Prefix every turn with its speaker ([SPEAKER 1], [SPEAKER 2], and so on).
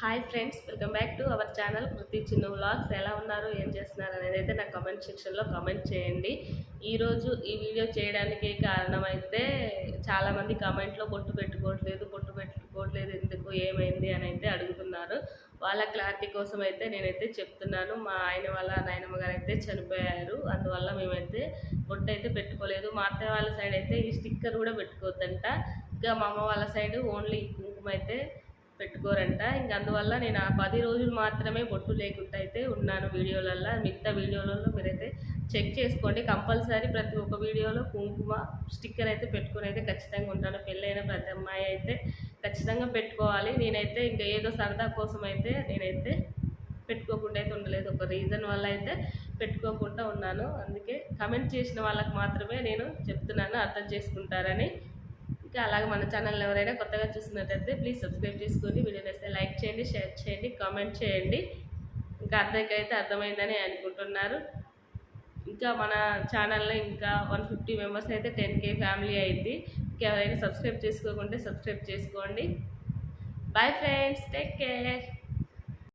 [SPEAKER 1] Hi friends welcome back to our channel Kriti చిన్న vlogs. ఎలా ఉన్నారు ఏం చేస్తున్నారు అనేది అయితే నా కమెంట్ సెక్షన్లో కమెంట్ చేయండి. ఈరోజు ఈ వీడియో చేయడానికి కారణం అయితే చాలామంది కమెంట్లో బొట్టు పెట్టుకోవట్లేదు బొట్టు పెట్టుకోవట్లేదు ఎందుకు ఏమైంది అని అయితే అడుగుతున్నారు. వాళ్ళ క్లారిటీ కోసం అయితే నేనైతే చెప్తున్నాను. మా ఆయన వాళ్ళ నాయనమ్మ గారు అయితే చనిపోయారు. అందువల్ల మేమైతే బొట్టు అయితే పెట్టుకోలేదు. మా అత్తయ్య వాళ్ళ సైడ్ అయితే ఈ స్టిక్కర్ కూడా పెట్టుకోవద్దంట. ఇంకా మా అమ్మ వాళ్ళ సైడ్ ఓన్లీ కుంకుమ అయితే పెట్టుకోరంట. ఇంక అందువల్ల నేను ఆ పది రోజులు మాత్రమే బొట్టు లేకుండా అయితే ఉన్నాను వీడియోలల్లో. మిగతా వీడియోలలో మీరైతే చెక్ చేసుకోండి. కంపల్సరీ ప్రతి ఒక్క వీడియోలో కుంకుమ స్టిక్కర్ అయితే పెట్టుకుని అయితే ఖచ్చితంగా ఉంటాను. పెళ్ళైన ప్రతి అమ్మాయి అయితే ఖచ్చితంగా పెట్టుకోవాలి. నేనైతే ఇంకా ఏదో సరదా కోసం అయితే నేనైతే పెట్టుకోకుండా అయితే ఉండలేదు. ఒక రీజన్ వల్ల అయితే పెట్టుకోకుండా ఉన్నాను. అందుకే కమెంట్ చేసిన వాళ్ళకి మాత్రమే నేను చెప్తున్నాను. అర్థం చేసుకుంటారని ఇంకా అలాగే మన ఛానల్ ఎవరైనా కొత్తగా చూసినట్టయితే ప్లీజ్ సబ్స్క్రైబ్ చేసుకొని వీడియో వేస్తే లైక్ చేయండి షేర్ చేయండి కామెంట్ చేయండి. ఇంకా అర్థంకైతే అర్థమైందని అనుకుంటున్నారు. ఇంకా మన ఛానల్లో ఇంకా వన్ ఫిఫ్టీ మెంబర్స్ అయితే టెన్ కే ఫ్యామిలీ అయింది. ఇంకా ఎవరైనా సబ్స్క్రైబ్ చేసుకోకుంటే సబ్స్క్రైబ్ చేసుకోండి. Bye friends take care.